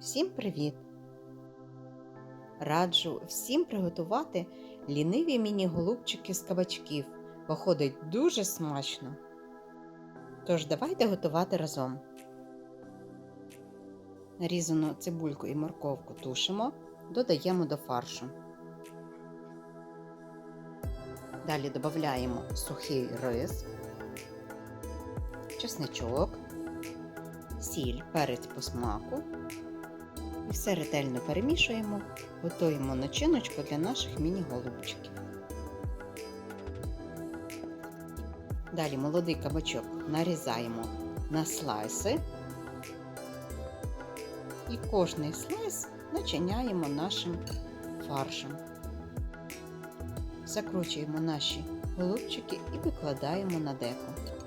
Всім привіт! Раджу всім приготувати ліниві міні-голубчики з кабачків. Виходить дуже смачно. Тож давайте готувати разом. Нарізану цибульку і морковку тушимо, додаємо до фаршу. Далі додаємо сухий рис, чесничок, сіль, перець по смаку. І все ретельно перемішуємо, готуємо начиночку для наших міні-голубчиків. Далі молодий кабачок нарізаємо на слайси. І кожний слайс начиняємо нашим фаршем. Закручуємо наші голубчики і викладаємо на деко.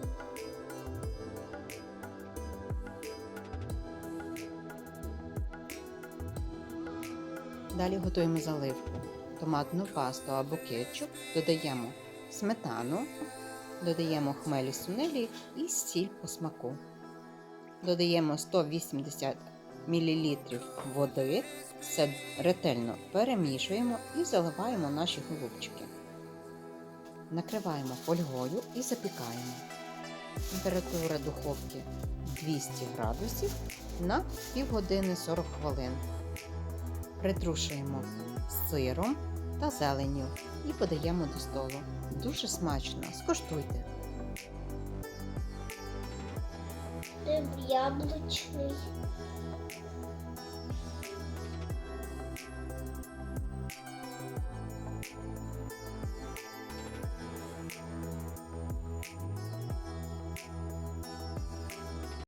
Далі готуємо заливку. Томатну пасту або кетчуп, додаємо сметану, додаємо хмелі сунелі і сіль по смаку. Додаємо 180 мл води, все ретельно перемішуємо і заливаємо наші голубчики. Накриваємо фольгою і запікаємо. Температура духовки 200 градусів на півгодини 40 хвилин. Притрушуємо сиром та зеленню і подаємо до столу. Дуже смачно, скуштуйте. Яблучний.